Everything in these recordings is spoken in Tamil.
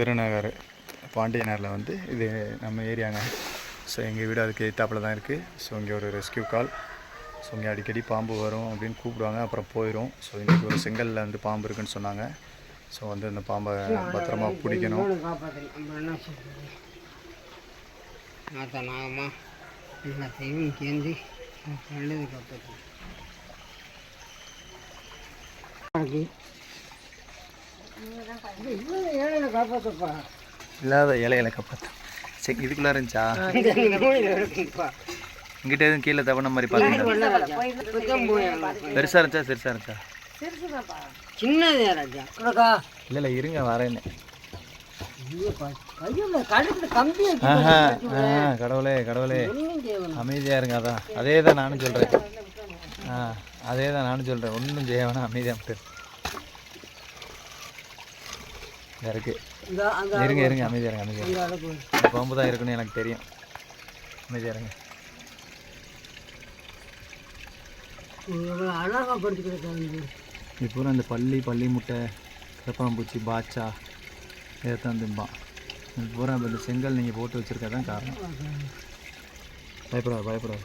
பெருநகர் பாண்டியனரில் வந்து இது நம்ம ஏரியாங்க. ஸோ எங்கள் வீடு அதுக்கு எத்தாப்பில் தான் இருக்குது ஸோ இங்கே ஒரு ரெஸ்கியூ கால் ஸோ இங்கே அடிக்கடி பாம்பு வரும் அப்படின்னு கூப்பிடுவாங்க. அப்புறம் போயிடும் ஸோ இன்றைக்கி ஒரு செங்கலில் வந்து பாம்பு இருக்குன்னு சொன்னாங்க. ஸோ வந்து அந்த பாம்பை பத்திரமா பிடிக்கணும். காப்பாற்றணும் எல்லாத்தையும் நல்லது இல்லாத இலையில காப்பாற்று சரி இதுக்குள்ளே இருந்துச்சா? இங்கிட்ட எதுவும் கீழே தவண மாதிரி போய் பெருசாக இருந்துச்சா சிறுசாக இருந்துச்சா? சின்னது இல்லை இல்லை இருங்க வரேன்னு. கடவுளே கடவுளே. அமைதியாக இருங்க அதான். அதே தான் நானும் சொல்கிறேன் ஆ அதே தான் நானும் சொல்கிறேன் ஒன்றும் செய்ய வேணாம் அமைதியாக இங்க இருக்கு இந்த அந்த இருங்க இருங்க அமைதியாக இருங்க அமைதியாக அந்த இந்த பாம்பு தான் இருக்குன்னு எனக்கு தெரியும். அமைதியாக இருங்க. அழகாக இது பூரா இந்த பள்ளி பள்ளி முட்டை கரப்பாம்பூச்சி பாச்சா இதைத்தான் திம்பான். இது பூரா இந்த செங்கல் நீங்கள் போட்டு வச்சுருக்க தான் காரணம் பயப்படாது பயப்படாது.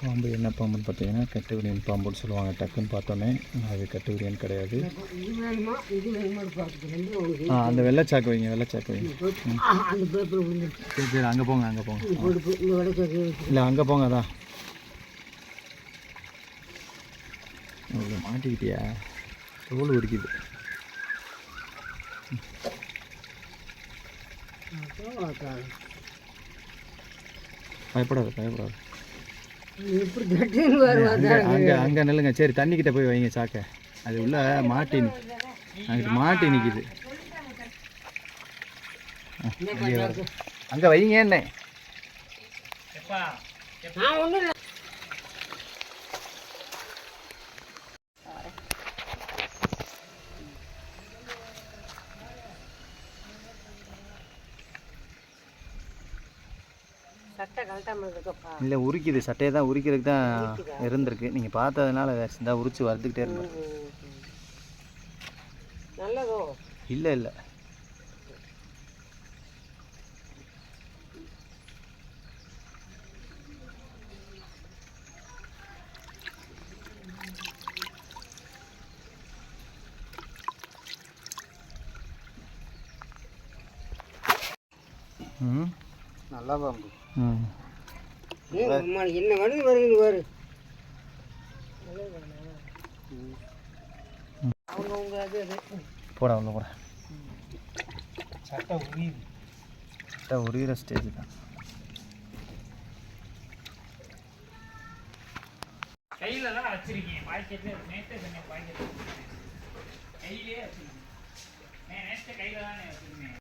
பாம்பு என்ன பாம்புன்னு பார்த்தீங்கன்னா கட்டுவிரியன் பாம்புன்னு சொல்லுவாங்க. டக்குன்னு பார்த்தோன்னே அது கட்டுவிரியன் கிடையாது. ஆ அந்த வெள்ளைச்சாக்கு வைங்க வெள்ளைச்சாக்கு வைங்க. சரி சரி அங்கே போங்க அங்கே போங்க. இல்லை அங்கே போங்க அதான் மாட்டிக்கிட்டியா? தோல் உரிக்குது பயப்படாது பயப்படாது. அங்கே அங்கே அங்கே நில்லுங்க. சரி தண்ணிக்கிட்ட போய் வைங்க சாக்கை. அது உள்ள மாட்டி அங்கிட்டு மாட்டி நிற்கிது அங்கே வைங்க என்ன? இல்லை சட்டை கழட்டாமல் இருக்கப்பா இல்லை உரிக்குது. சட்டையை தான் உரிக்கிறதுக்கு தான் இருந்திருக்கு. நீங்கள் பார்த்ததுனால இந்த உரிச்சு வறுத்துக்கிட்டே இருந்தோம். நல்லதோ? இல்லை இல்லை. நல்லா பாம்பு என்ன வருது வருது பாரு. அவங்கவுங்க அது அது போட உள்ள போட. சட்டை உரியுது. சட்டை உரிகிற ஸ்டேஜ் தான். கையில தான் வச்சிருக்கீங்க பாக்கெட்ல நேற்று சொன்னேன் பாக்கெட் கையிலே வச்சிருக்கேன் நேற்று கையில தானே வச்சிருந்தேன்